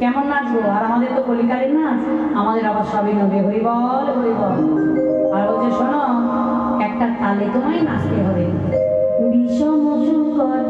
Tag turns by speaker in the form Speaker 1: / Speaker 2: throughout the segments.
Speaker 1: কেমন নাচবো আর আমাদের তো কলিকালের নাচ, আমাদের আবার সবই নবে হরিবল হরিবল। আর বলছে শোনো, একটা তালে তোমায় নাচতে হবে। বিষম সংকট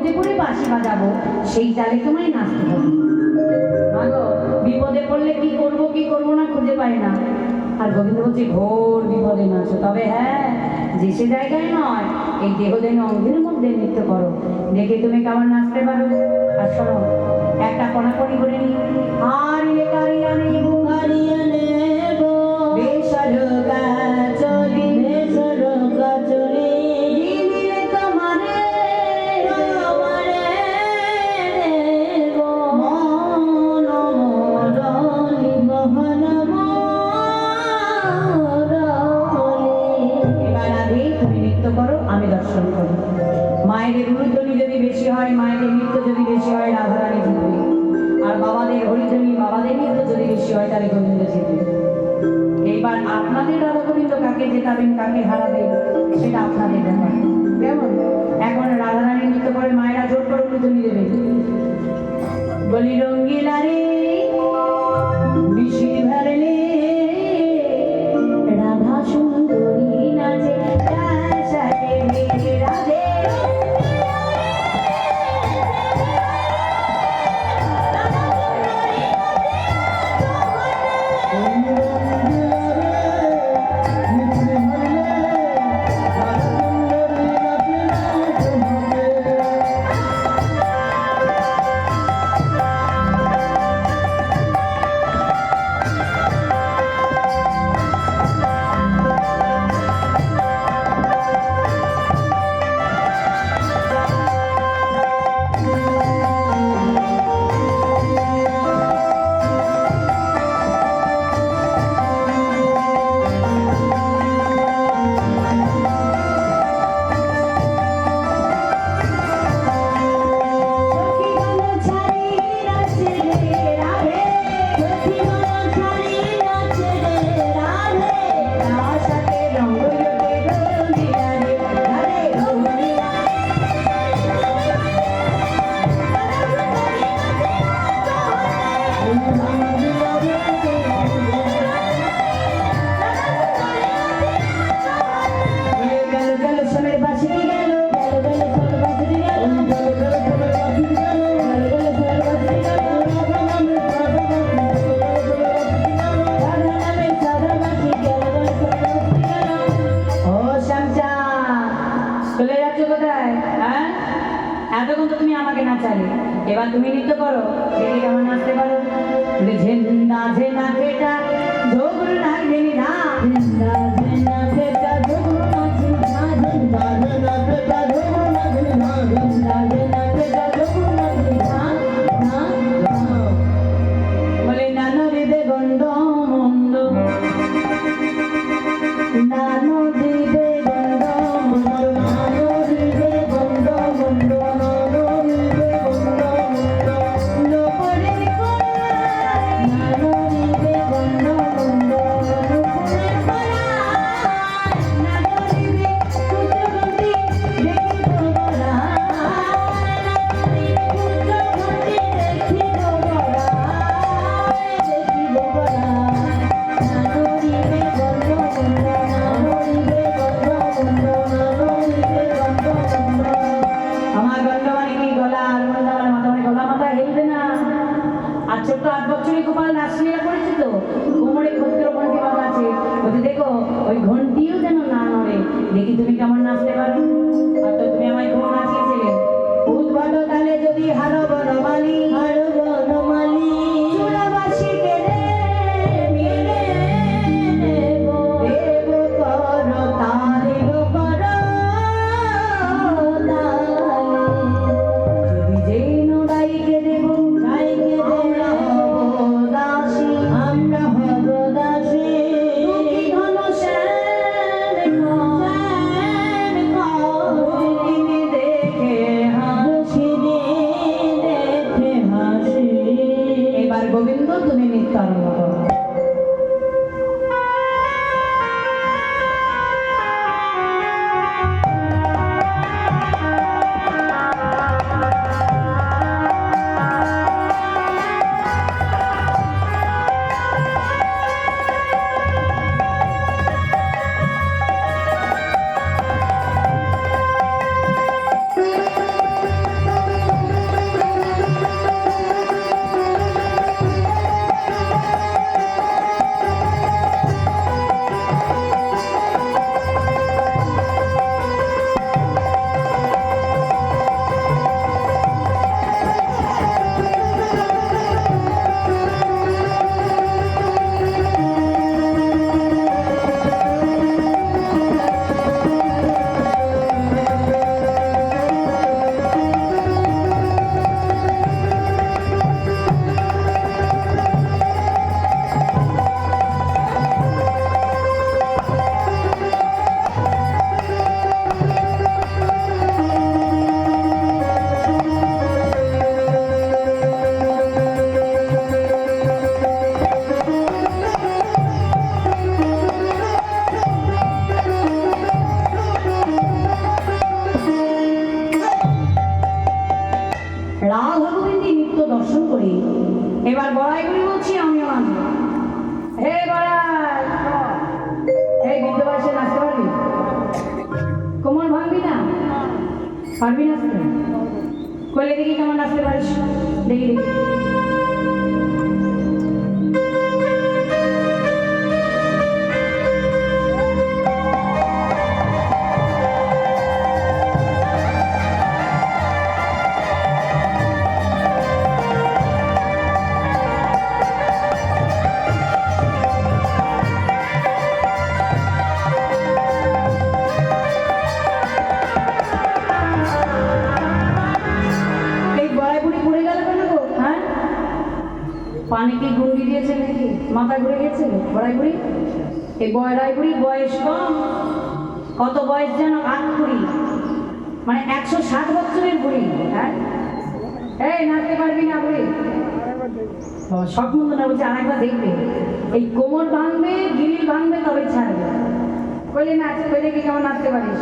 Speaker 1: মধ্যে পড়ে বাঁশি বাজাবো, সেই তালে তোমায় নাচতে হবে। ভালো বিপদে পড়লে কি করব কি করব না খুঁজে পাই না। আর গোবিন্দ বলছে, ঘোর বিপদে নাচো। তবে হ্যাঁ যে সে জায়গায় নয়, এই দেহদেন অঙ্গের মধ্যে নৃত্য করো। দেখে তুমি কেমন নাচতে পারো। আর শোনো, একটা কণাকণি করে নি আর ইয়ে কারিয়া দর্শন করো। মায়েদের যদি বেশি হয় মায়েদের নৃত্য যদি বেশি হয় রাধারানী আর বাবাদের হরিধ্বনি বাবাদের নৃত্য যদি বেশি হয় তাহলে গোবিন্দ এইবার আপনাদের রাধা গোবিন্দ কাকে জেতাবেন কাকে হারাবেন সেটা আপনাদের ব্যাপার। কেমন? এখন রাধারানী নৃত্য করে মায়েরা জোর করে উলুধ্বনি দেবে বলি রঙ্গিলা এবার তুমি নৃত্য করো। দেখি কেমন নাচতে পারো? ঝেন্দা ঝেনা খেটা ঝোগুর না ঝেনি না গলা আর ছোট্ট গোপাল আছে। দেখো, ওই ঘন্টিও যেন না নড়ে। দেখি তুমি কেমন নাচতে পারো। আর তো তুমি আমায় খুব নাচিয়েছিলে উদ্ভট তালে যদি হারো রাধা নিত্য দর্শন করি। এবার বড়াই করে বলছি আমি আমার। হে বড়াই এই বৃদ্ধ বয়সে নাচতে পারবি কোমর ভাঙবি না? পারবি নাচতে কইলে দেখি কেমন নাচতে পারিস দেখি দেখি। কি গুন্ডি দিয়েছে নাকি? মাথা ঘুরে গেছে? বড়াই বুড়ি এই বড়াই বুড়ি বয়স কম। কত বয়স যেন আট কুড়ি মানে একশো ষাট বছরের বুড়ি হ্যাঁ? এই নাচতে পারবি না বুড়ি সব মতো না বলছে, আরেকবার দেখবে। এই কোমর ভাঙবে, গিরিল ভাঙবে, তবে ছাড়বে। কইলে নাচ, কইলে কি কেমন নাচতে পারিস?